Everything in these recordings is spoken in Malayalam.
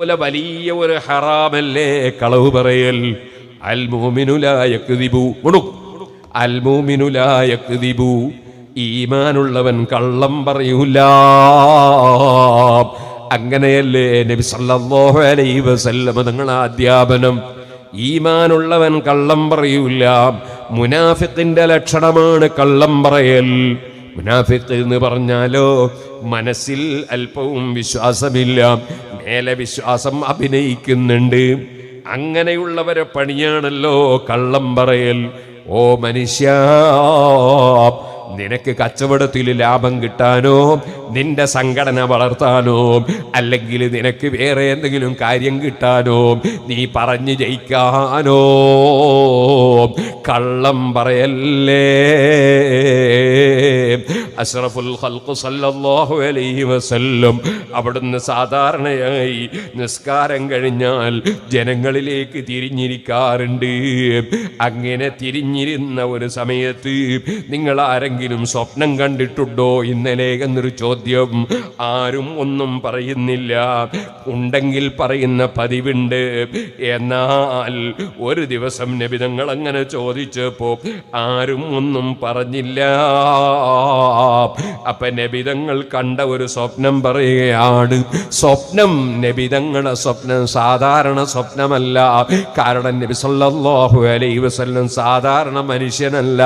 പോലെ വലിയ ഒരു ഹറാമല്ലേ കളവ് പറയൽ? അൽ മോമിനുലായക്കുതിബു അൽ മോമിനുലായക്കുതിബു ഈമാനുള്ളവൻ കള്ളം പറയൂല. അങ്ങനെയല്ലേ നബി സല്ലല്ലാഹു അലൈഹി വസല്ലം നിങ്ങളെ അധ്യാപനം? ഈമാനുള്ളവൻ കള്ളം പറയൂല. മുനാഫിക്കിന്റെ ലക്ഷണമാണ് കള്ളം പറയൽ. മുനാഫിക്ക് എന്ന് പറഞ്ഞാലോ മനസ്സിൽ അല്പവും വിശ്വാസമില്ല. മേലെ വിശ്വാസം അഭിനയിക്കുന്നുണ്ട്. അങ്ങനെയുള്ളവരെ പണിയാണല്ലോ കള്ളം പറയൽ. ഓ മനുഷ്യ നിനക്ക് കച്ചവടത്തിൽ ലാഭം കിട്ടാനോ? നിന്റെ സംഘടന വളർത്താനോ? അല്ലെങ്കിൽ നിനക്ക് വേറെ എന്തെങ്കിലും കാര്യം കിട്ടാനോ? നീ പറഞ്ഞു ജയിക്കാനോ? കള്ളം പറയല്ലേ? അഷ്റഫുൽ സല്ലല്ലാഹു അലൈഹി വസല്ലം അവിടുന്ന് സാധാരണയായി നിസ്കാരം കഴിഞ്ഞാൽ ജനങ്ങളിലേക്ക് തിരിഞ്ഞിരിക്കാറുണ്ട്. അങ്ങനെ തിരിഞ്ഞിരുന്ന ഒരു സമയത്ത് നിങ്ങൾ ആരെങ്കിലും സ്വപ്നം കണ്ടിട്ടുണ്ടോ? ഇന്നലെ എന്നൊരു ചോദ്യം ആരും ഒന്നും പറയുന്നില്ല. ഉണ്ടെങ്കിൽ പറയുന്ന പതിവുണ്ട്. എന്നാൽ ഒരു ദിവസം നബിതങ്ങൾ അങ്ങനെ ചോദിച്ചപ്പോ ആരും ഒന്നും പറഞ്ഞില്ല. അപ്പൊ നബിതങ്ങൾ കണ്ട ഒരു സ്വപ്നം പറയുകയാണ് സ്വപ്നം നബിതങ്ങളുടെ സ്വപ്നം സാധാരണ സ്വപ്നമല്ല. കാരണം നബി വസല്ലം സാധാരണ മനുഷ്യനല്ല.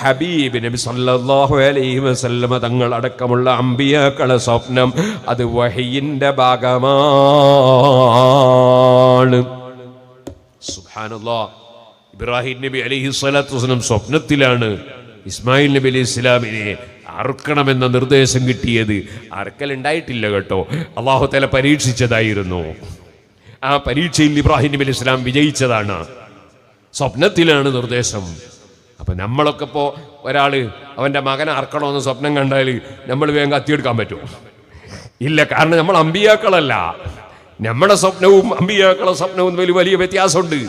ഹബീബ് നബി സല്ലല്ലാഹു അലൈഹി വസല്ലം തങ്ങൾ അടക്കമുള്ള അമ്പിയാക്കളെ സ്വപ്നം അത് വഹിയിന്റെ ഭാഗമാണ്. ഇബ്രാഹിം നബി അലൈഹി സ്വലാത്തു വസ്ലം സ്വപ്നത്തിലാണ് ഇസ്മായിൽ നബി അലൈഹി ഇസ്ലാമിനെ അറുക്കണമെന്ന നിർദ്ദേശം കിട്ടിയത്. അറുക്കൽ ഉണ്ടായിട്ടില്ല കേട്ടോ. അള്ളാഹു തല പരീക്ഷിച്ചതായിരുന്നു. ആ പരീക്ഷയിൽ ഇബ്രാഹിം നബി അലൈഹി ഇസ്ലാം വിജയിച്ചതാണ്. സ്വപ്നത്തിലാണ് നിർദ്ദേശം. അപ്പൊ നമ്മളൊക്കെ ഇപ്പോൾ ഒരാൾ അവന്റെ മകനെ അറക്കണമെന്ന് സ്വപ്നം കണ്ടാൽ നമ്മൾ വേഗം കത്തിയെടുക്കാൻ പറ്റുമോ ഇല്ല കാരണം നമ്മൾ അമ്പിയാക്കളല്ല. നമ്മുടെ സ്വപ്നവും അമ്പിയാക്കളെ സ്വപ്നവും വലിയ വലിയ വ്യത്യാസമുണ്ട്.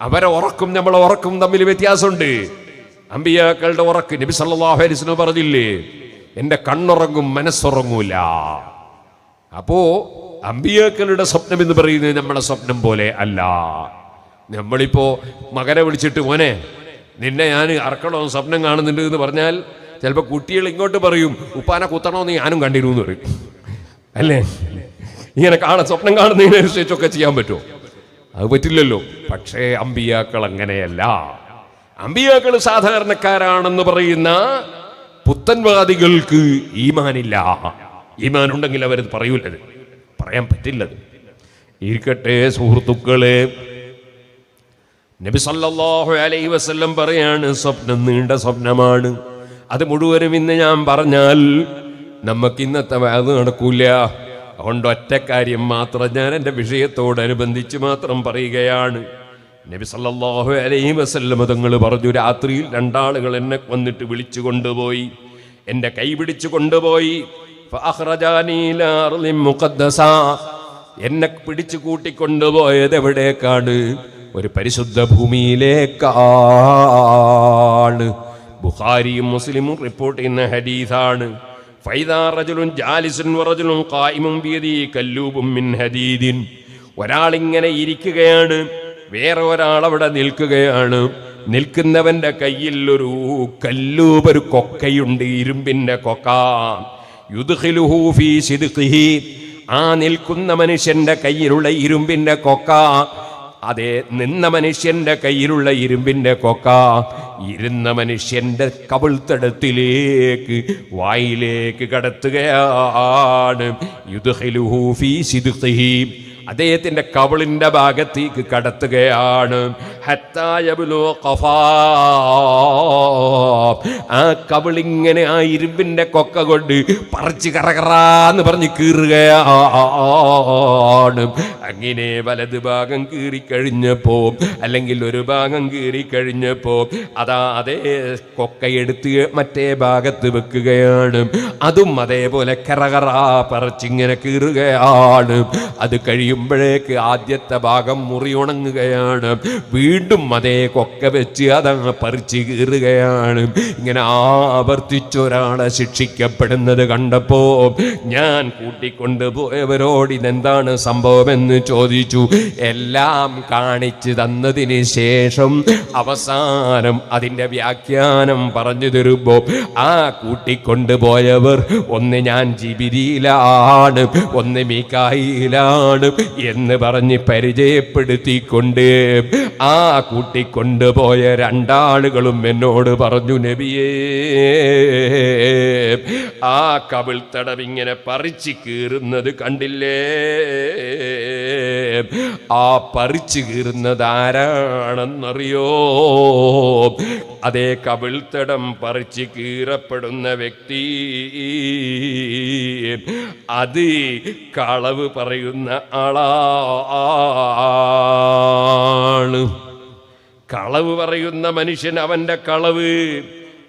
അവരെ ഉറക്കും നമ്മളെ ഉറക്കും തമ്മിൽ വ്യത്യാസമുണ്ട്. അമ്പിയാക്കളുടെ ഉറക്ക് നബി സല്ലല്ലാഹു അലൈഹി വസല്ലം പറഞ്ഞില്ലേ? എന്റെ കണ്ണുറങ്ങും മനസ്സുറങ്ങൂല. അപ്പോ അമ്പിയാക്കളുടെ സ്വപ്നം എന്ന് പറയുന്നത് നമ്മുടെ സ്വപ്നം പോലെ അല്ല. നമ്മളിപ്പോ മകനെ വിളിച്ചിട്ട് മോനെ നിന്നെ ഞാൻ അറക്കണോ സ്വപ്നം കാണുന്നുണ്ട് എന്ന് പറഞ്ഞാൽ ചിലപ്പോൾ കുട്ടികൾ ഇങ്ങോട്ട് പറയും ഉപ്പാനെ കുത്തണമെന്ന് ഞാനും കണ്ടിരുന്നു എന്ന് പറയും. അല്ലേ? ഇങ്ങനെ കാണാൻ സ്വപ്നം കാണുന്നതിനനുസരിച്ചൊക്കെ ചെയ്യാൻ പറ്റുമോ? അത് പറ്റില്ലല്ലോ. പക്ഷേ അമ്പിയാക്കൾ അങ്ങനെയല്ല. അമ്പിയാക്കൾ സാധാരണക്കാരാണെന്ന് പറയുന്ന പുത്തൻവാദികൾക്ക് ഈമാനില്ല. ഈമാൻ ഉണ്ടെങ്കിൽ അവരത് പറയൂലത്. പറയാൻ പറ്റില്ലത്. ഇരിക്കട്ടെ സുഹൃത്തുക്കളെ. നബി സല്ലാഹു അലൈഹി വസ്ല്ലം പറയാണ് സ്വപ്നം നീണ്ട സ്വപ്നമാണ്. അത് മുഴുവനും ഇന്ന് ഞാൻ പറഞ്ഞാൽ നമുക്ക് ഇന്നത്തെ അത് നടക്കൂല. അതുകൊണ്ട് ഒറ്റ കാര്യം മാത്രം ഞാൻ എന്റെ വിഷയത്തോടനുബന്ധിച്ച് മാത്രം പറയുകയാണ്. നബി സല്ലാഹു അലൈഹി വസല്ലം തങ്ങൾ പറഞ്ഞു രാത്രിയിൽ രണ്ടാളുകൾ എന്നെ വന്നിട്ട് വിളിച്ചു കൊണ്ടുപോയി. എന്റെ കൈ പിടിച്ചു കൊണ്ടുപോയി. എന്നെ പിടിച്ചു കൂട്ടിക്കൊണ്ടുപോയത് എവിടേക്കാണ്? ഒരു പരിശുദ്ധ ഭൂമിയിലേക്കാണ്. ബുഖാരിയും മുസ്ലിമും റിപ്പോർട്ട് ചെയ്യുന്ന ഹദീസാണ്. ഒരാളിങ്ങനെ ഇരിക്കുകയാണ് വേറെ ഒരാൾ അവിടെ നിൽക്കുകയാണ്. നിൽക്കുന്നവന്റെ കയ്യിൽ ഒരു കല്ലൂപ് ഒരു കൊക്കയുണ്ട് ഇരുമ്പിന്റെ കൊക്ക. യുദ്ഖിലുഹു ഫീ സിദ്ഖിഹി. ആ നിൽക്കുന്ന മനുഷ്യന്റെ കയ്യിലുള്ള ഇരുമ്പിന്റെ കൊക്ക. അതെ നിന്ന മനുഷ്യന്റെ കയ്യിലുള്ള ഇരുമ്പിന്റെ കൊക്ക ഇരുന്ന മനുഷ്യന്റെ കവിൾത്തടത്തിലേക്ക് വായിലേക്ക് കടത്തുകയാണ്. യുദ്ഖിലുഹു അദ്ദേഹത്തിന്റെ കവളിന്റെ ഭാഗത്തേക്ക് കടത്തുകയാണ്. ആ കവിളിങ്ങനെ ആ ഇരുമ്പിന്റെ കൊക്ക കൊണ്ട് പറിച്ച് കറകറാന്ന് പറഞ്ഞ് കീറുകയാണ്. അങ്ങനെ വലത് ഭാഗം കീറിക്കഴിഞ്ഞപ്പോ അല്ലെങ്കിൽ ഒരു ഭാഗം കീറിക്കഴിഞ്ഞപ്പോ അതാ അതേ കൊക്കയെടുത്ത് മറ്റേ ഭാഗത്ത് വെക്കുകയാണ്. അതും അതേപോലെ കറകറ പറിച്ചിങ്ങനെ കീറുകയാണ്. അത് കഴിയുമ്പോഴേക്ക് ആദ്യത്തെ ഭാഗം മുറിയുണങ്ങുകയാണ്. വീണ്ടും അതേ കൊക്ക വെച്ച് അതങ്ങ് പറിച്ചു കീറുകയാണ്. ഇങ്ങനെ ആവർത്തിച്ചൊരാളെ ശിക്ഷിക്കപ്പെടുന്നത് കണ്ടപ്പോ ഞാൻ കൂട്ടിക്കൊണ്ടുപോയവരോട് ഇതെന്താണ് സംഭവം എന്ന് ചോദിച്ചു. എല്ലാം കാണിച്ചു തന്നതിന് ശേഷം അവസാനം അതിന്റെ വ്യാഖ്യാനം പറഞ്ഞു തരുമ്പോൾ ആ കൂട്ടിക്കൊണ്ടുപോയവർ ഒന്ന് ഞാൻ ജിബിരിയിലാണ് ഒന്ന് മീക്കായിലാണ് എന്ന് പറഞ്ഞ് പരിചയപ്പെടുത്തിക്കൊണ്ട് ആ കൂട്ടിക്കൊണ്ടുപോയ രണ്ടാളുകളും എന്നോട് പറഞ്ഞു നബിയേ ആ കവിൾ തടവിങ്ങനെ പറിച്ചു കീറുന്നത് കണ്ടില്ലേ? ആ പറിച്ചു കീറുന്നത് ആരാണെന്നറിയോ? അതേ കവിൾത്തടം പറിച്ച് കീറപ്പെടുന്ന വ്യക്തി അത് കളവ് പറയുന്ന ആളാണ് കളവ് പറയുന്ന മനുഷ്യൻ അവന്റെ കളവ്.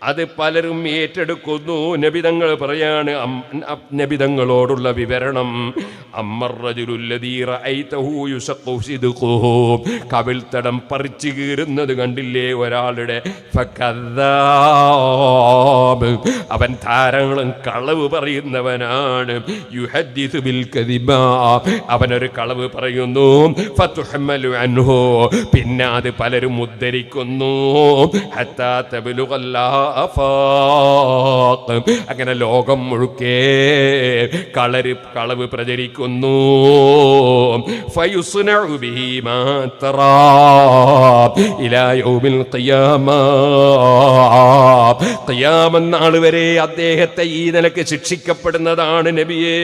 അത് പലരും ഏറ്റെടുക്കുന്നു നബിതങ്ങൾ പറയാണ് നബിതങ്ങളോടുള്ള വിവരണം കവിൽത്തടം പറിച്ചു കീറുന്നത് കണ്ടില്ലേ ഒരാളുടെ. അവൻ താരങ്ങളും കളവ് പറയുന്നവനാണ്. അവനൊരു കളവ് പറയുന്നു. പിന്നെ അത് പലരും ഉദ്ധരിക്കുന്നു ഹത്താ. അങ്ങനെ ലോകം മുഴുക്കേ കളര് കളവ് പ്രചരിക്കുന്നു. നാൾ വരെ അദ്ദേഹത്തെ ഈ നിലയ്ക്ക് ശിക്ഷിക്കപ്പെടുന്നതാണ് നബിയേ.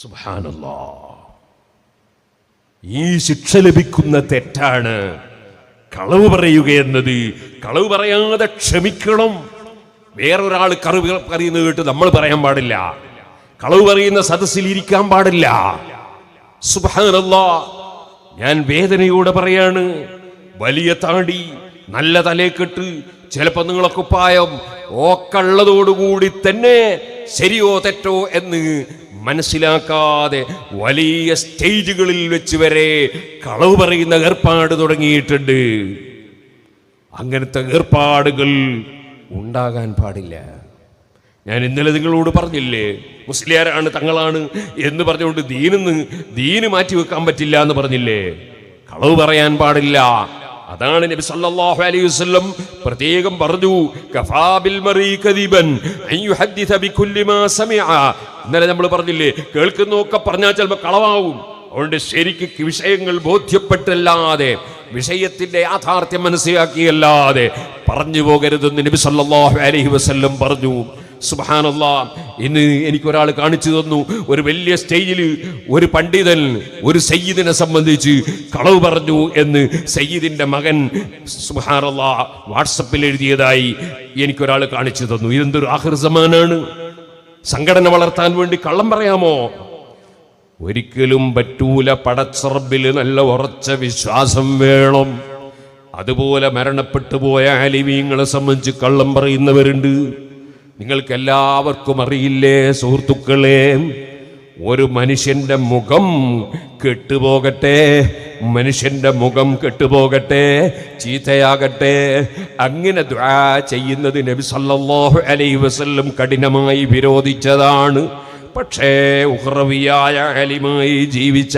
സുബ്ഹാനല്ലാഹ് ഈ ശിക്ഷ ലഭിക്കുന്ന തെറ്റാണ്. കളവ് പറയുക എന്നത്. കളവ് പറയാതെ ക്ഷമിക്കണം. വേറൊരാൾ കറിവ് പറയുന്നത് കേട്ട് നമ്മൾ പറയാൻ പാടില്ല. കളവ് പറയുന്ന സദസ്സിൽ ഇരിക്കാൻ പാടില്ല. സുബ്ഹാനല്ലാ. ഞാൻ വേദനയോടെ പറയാണ്. വലിയ താടി നല്ല തലേക്കെട്ട് ചിലപ്പോ നിങ്ങളൊക്കെ പായം ഓക്കള്ളതോടുകൂടി തന്നെ ശരിയോ തെറ്റോ എന്ന് മനസ്സിലാക്കാതെ വലിയ സ്റ്റേജുകളിൽ വെച്ച് വരെ കളവ് പറയുന്ന ഏർപ്പാട് തുടങ്ങിയിട്ടുണ്ട്. അങ്ങനത്തെ ഏർപ്പാടുകൾ ഉണ്ടാകാൻ പാടില്ല. ഞാൻ ഇന്നലെ നിങ്ങളോട് പറഞ്ഞില്ലേ മുസ്ലിയാരാണ് തങ്ങളാണ് എന്ന് പറഞ്ഞുകൊണ്ട് ദീനിന്ന് ദീന് മാറ്റി വെക്കാൻ പറ്റില്ല എന്ന് പറഞ്ഞില്ലേ? കളവ് പറയാൻ പാടില്ല. അതാണ് നബി സല്ലല്ലാഹു അലൈഹി വസല്ലം പ്രത്യേകം പറഞ്ഞു കഫാ ബിൽ മറി കദിബൻ അൻ യുഹദ്ദിഥ ബികുല്ലി മാ സമിഅ ഇന്നലെ നമ്മൾ പറഞ്ഞില്ലേ കേൾക്കുന്നൊക്കെ പറഞ്ഞാൽ ചിലപ്പോൾ കളവാകും അതുകൊണ്ട് ശരിക്ക് വിഷയങ്ങൾ ബോധ്യപ്പെട്ടല്ലാതെ വിഷയത്തിന്റെ യാഥാർത്ഥ്യം മനസ്സിലാക്കിയല്ലാതെ പറഞ്ഞു പോകരുതെന്ന് നബി സല്ലല്ലാഹു അലൈഹി വസല്ലം പറഞ്ഞു. സുബ്ഹാനല്ലാ ഇന്ന് എനിക്കൊരാൾ കാണിച്ചു തന്നു. ഒരു വലിയ സ്റ്റേജിൽ ഒരു പണ്ഡിതൻ ഒരു സയ്യിദിനെ സംബന്ധിച്ച് കളവ് പറഞ്ഞു എന്ന് സയ്യിദിന്റെ മകൻ സുബാനല്ല വാട്സപ്പിൽ എഴുതിയതായി എനിക്കൊരാൾ കാണിച്ചു തന്നു. ഇതെന്തൊരു ആഹൃസമാനാണ് സംഘടന വളർത്താൻ വേണ്ടി കള്ളം പറയാമോ? ഒരിക്കലും പറ്റൂല പടച്ചറബിൽ നല്ല ഉറച്ച വിശ്വാസം വേണം. അതുപോലെ മരണപ്പെട്ടു പോയ ആലിമീങ്ങളെ സംബന്ധിച്ച് കള്ളം പറയുന്നവരുണ്ട്. നിങ്ങൾക്ക് എല്ലാവർക്കും അറിയില്ലേ സുഹൃത്തുക്കളെ? ഒരു മനുഷ്യന്റെ മുഖം കെട്ടുപോകട്ടെ മനുഷ്യന്റെ മുഖം കെട്ടുപോകട്ടെ ചീത്തയാകട്ടെ. അങ്ങനെ ദ്വാ ചെയ്യുന്നത് നബി സല്ലല്ലാഹു അലൈഹി വസല്ലം കഠിനമായി വിരോധിച്ചതാണ്. പക്ഷേ ഉഹ്റവിയായ അലിമായി ജീവിച്ച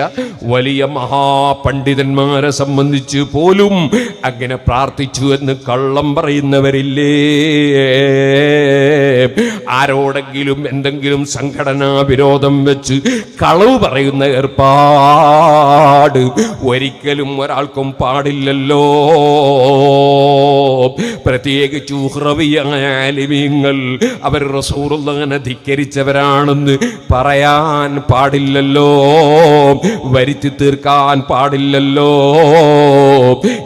വലിയ മഹാപണ്ഡിതന്മാരെ സംബന്ധിച്ച് പോലും അങ്ങനെ പ്രാർത്ഥിച്ചു എന്ന് കള്ളം പറയുന്നവരില്ലേ? ആരോടെങ്കിലും എന്തെങ്കിലും സംഘടനാ വിരോധം വെച്ച് കളവ് പറയുന്ന ഏർപ്പാട് ഒരിക്കലും ഒരാൾക്കും പാടില്ലല്ലോ. പ്രത്യേകിച്ച് ഉഹ്റവിയായ ആലിമീങ്ങൾ അവർ റസൂറുള്ളങ്ങനെ ധിക്കരിച്ചവരാണെന്ന് പറയാൻ പാടില്ലല്ലോ. വരുത്തി തീർക്കാൻ പാടില്ലല്ലോ.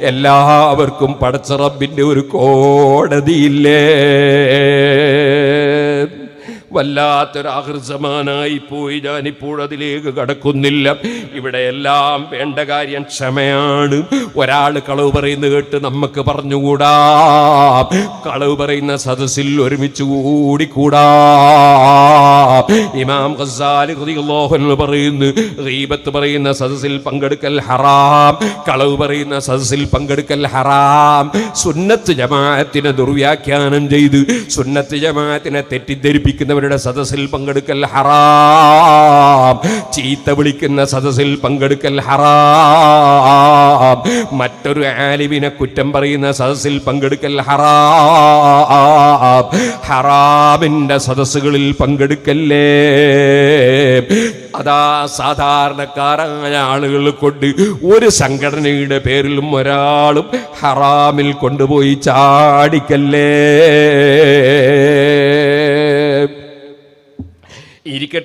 എല്ലാവർക്കും പടച്ചറബിന്റെ ഒരു കോടതിയില്ലേ? വല്ലാത്തൊരു ആഹൃസമാനായി പോയി. ഞാനിപ്പോൾ അതിലേക്ക് കടക്കുന്നില്ല. ഇവിടെ എല്ലാം വേണ്ട കാര്യം ക്ഷമയാണ്. ഒരാൾ കളവ് പറയുന്നത് കേട്ട് നമുക്ക് പറഞ്ഞുകൂടാ. കളവ് പറയുന്ന സദസ്സിൽ ഒരുമിച്ച് കൂടിക്കൂടാ. ഇമാം ഖസാലി പറയുന്നു റീബത്ത് പറയുന്ന സദസ്സിൽ പങ്കെടുക്കൽ ഹറാം. കളവ് പറയുന്ന സദസ്സിൽ പങ്കെടുക്കൽ ഹറാം. സുന്നത്ത് ജമാഅത്തിനെ ദുർവ്യാഖ്യാനം ചെയ്ത് സുന്നത്ത് ജമാഅത്തിനെ തെറ്റിദ്ധരിപ്പിക്കുന്നവരുടെ സദസ്സിൽ പങ്കെടുക്കൽ ഹറാം. ചീത്ത വിളിക്കുന്ന സദസ്സിൽ പങ്കെടുക്കൽ ഹറാം. മറ്റൊരു ആലിവിനെ കുറ്റം പറയുന്ന സദസ്സിൽ പങ്കെടുക്കൽ ഹറാം. ഹറാമിന്റെ സദസ്സുകളിൽ പങ്കെടുക്കല്ലേ? അതാ സാധാരണക്കാരായ ആളുകൾ കൊണ്ട് ഒരു സംഘടനയുടെ പേരിലും ഒരാളും ഹറാമിൽ കൊണ്ടുപോയി ചാടിക്കല്ലേ? ഇരിക്കട്ടെ.